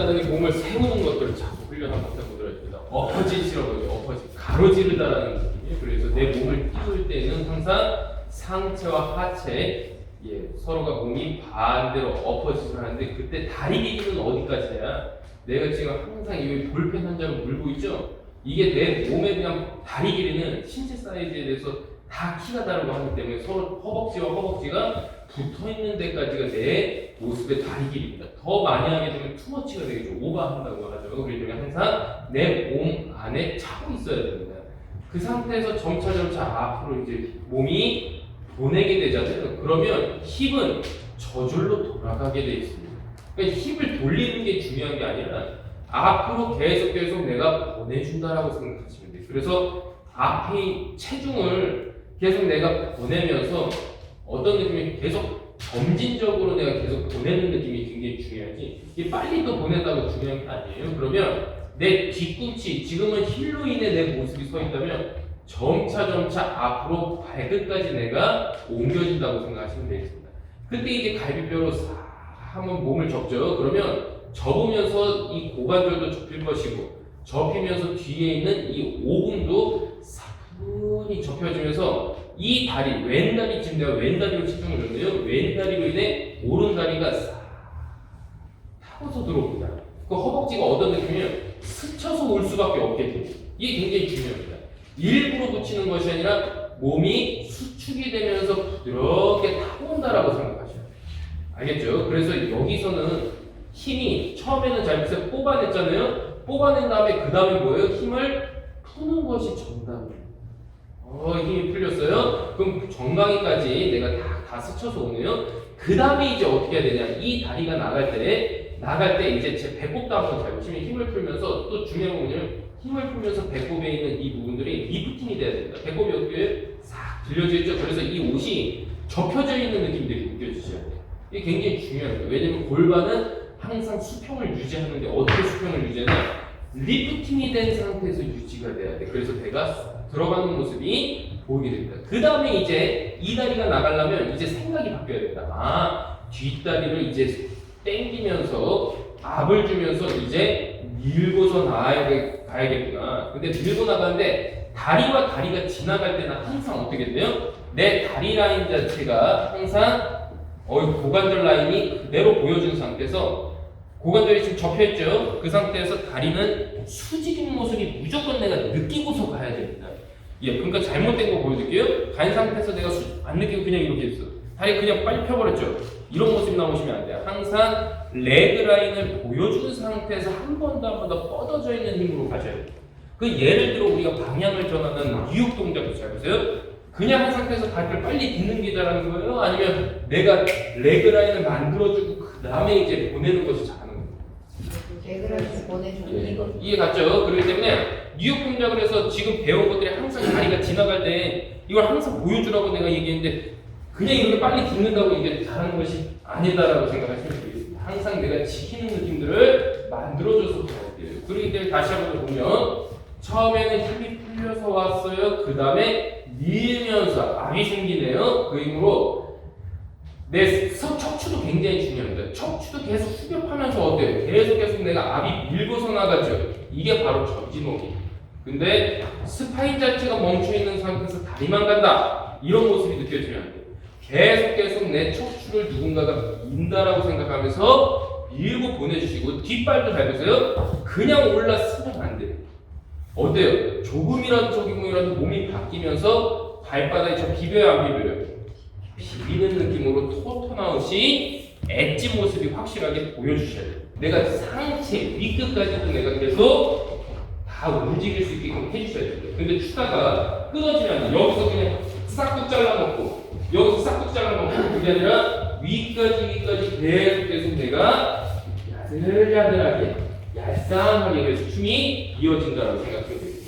간단하게 몸을 세우는 것들을 자꾸 훈련 한번 해보도록 하겠습니다. 엎어지시라고 해요. 엎어지. 가로지르다라는 느낌이에요. 그래서 내 몸을 띄울 때는 항상 상체와 하체 예, 서로가 몸이 반대로 엎어지서 하는데 그때 다리 길이는 어디까지야? 내가 지금 항상 이 볼펜 한 장을 물고 있죠? 이게 내 몸에 대한 다리 길이는 신체 사이즈에 대해서 다 키가 다르고 하기 때문에 서로 허벅지와 허벅지가 붙어 있는 데까지가 내 모습의 다리 길이입니다. 더 많이 하게 되면 투머치가 되겠죠. 오버한다고 하죠. 그렇기 때문에 항상 내 몸 안에 차고 있어야 됩니다. 그 상태에서 점차 점차 앞으로 이제 몸이 보내게 되잖아요. 그러면 힙은 저절로 돌아가게 돼 있습니다. 그러니까 힙을 돌리는 게 중요한 게 아니라 앞으로 계속 계속 내가 보내준다라고 생각하시면 돼요. 그래서 앞에 체중을 계속 내가 보내면서 어떤 느낌이 계속 점진적으로 내가 계속 보내는 느낌이 굉장히 중요하지 이게 빨리 또 보낸다고 중요한 게 아니에요. 그러면 내 뒤꿈치 지금은 힐로 인해 내 모습이 서 있다면 점차 점차 앞으로 발끝까지 내가 옮겨진다고 생각하시면 되겠습니다. 그때 이제 갈비뼈로 싹 한번 몸을 접죠. 그러면 접으면서 이 고관절도 접힐 것이고 접히면서 뒤에 있는 이 오금도 사뿐히 접혀지면서 이 다리 왼다리 지금 내가 왼다리로 치중을 줬는데요. 왼다리로 인해 오른다리가 싹 타고서 들어옵니다. 그 허벅지가 어떤 느낌이면 스쳐서 올 수밖에 없게 돼요. 이게 굉장히 중요합니다. 일부러 붙이는 것이 아니라 몸이 수축이 되면서 부드럽게 타고 온다라고 생각하셔야 돼요. 알겠죠? 그래서 여기서는 힘이 처음에는 잘 보세요. 뽑아냈잖아요. 뽑아낸 다음에 그 다음에 뭐예요? 힘을 푸는 것이 정답이에요. 어, 힘이 풀렸어요. 그럼 정강이까지 내가 다, 다 스쳐서 오네요. 그 다음에 이제 어떻게 해야 되냐? 이 다리가 나갈 때, 나갈 때 이제 제 배꼽도 한번 잘 보시면 힘을 풀면서 또 중요한 건 뭐냐면 힘을 풀면서 배꼽에 있는 이 부분들이 리프팅이 돼야 됩니다. 배꼽이 어떻게 싹 들려져 있죠? 그래서 이 옷이 접혀져 있는 느낌들이 느껴지셔야 돼요. 이게 굉장히 중요합니다. 왜냐면 골반은 항상 수평을 유지하는데 어떻게 수평을 유지하냐? 리프팅이 된 상태에서 유지가 돼야 돼. 그래서 배가 들어가는 모습이 보이게 됩니다. 그 다음에 이제 이 다리가 나가려면 이제 생각이 바뀌어야 된다. 아, 뒷다리를 이제 당기면서 압을 주면서 이제 밀고서 나아야 돼- 가야겠구나. 근데 밀고 나가는데 다리와 다리가 지나갈 때는 항상 어떻게 돼요? 내 다리 라인 자체가 항상 어, 고관절 라인이 그대로 보여준 상태에서 고관절이 지금 접혀있죠? 그 상태에서 다리는 수직인 모습이 무조건 내가 느끼고서 가야 됩니다. 예, 그러니까 잘못된 거 보여드릴게요. 간 상태에서 내가 수, 안 느끼고 그냥 이렇게 있어. 다리 그냥 빨리 펴버렸죠? 이런 모습이 나오시면 안 돼요. 항상 레그 라인을 보여준 상태에서 한 번 더 한 번 더 뻗어져 있는 힘으로 가셔야 돼요. 그 예를 들어 우리가 방향을 전하는 유혹 동작도 잘 보세요. 그냥 한 상태에서 다리를 빨리 딛는 게 잘하는 거예요? 아니면 내가 레그 라인을 만들어주고 그 다음에 이제 보내는 것이 잘 보내주는 예, 이거 이해 갔죠? 그렇기 때문에 뉴욕 동작을 해서 지금 배운 것들이 항상 다리가 지나갈 때 이걸 항상 보여주라고 내가 얘기했는데 그냥 이렇게 빨리 딛는다고 이게 잘하는 것이 아니다라고 생각하시면 되겠습니다. 항상 내가 지키는 느낌들을 만들어줘서 가야 돼요. 그렇기 때문에 다시 한번 보면 처음에는 힘이 풀려서 왔어요. 그 다음에 밀면서 압이 생기네요. 그 힘으로 내 서- 척추도 굉장히 중요합니다. 척추도 계속 수ገብ하면서 어때요? 계속 계속 내가 압이 밀고서 나가죠. 이게 바로 전진호흡. 근데 스파인 자체가 멈춰 있는 상태에서 다리만 간다. 이런 모습이 느껴지면. 계속 계속 내 척추를 누군가가 민다라고 생각하면서 밀고 보내주시고 뒷발도 잘 보세요. 그냥 올라서면 안 돼요. 어때요? 조금이라도 조금이라도 몸이 바뀌면서 발바닥이 저 비벼요 안 비벼요? 토토나웃이 엣지 모습이 확실하게 보여주셔야 돼요. 내가 상체 위끝까지도 내가 계속 다 움직일 수 있게끔 해주셔야 돼요. 근데 추가가 끊어지면. 여기서 그냥 싹둑 잘라먹고 여기서 싹둑 잘라먹고 그게 아니라 위까지 위까지 계속 계속 내가 야들야들하게 얄쌍하게 그래서 춤이 이어진다고 생각하면 돼요.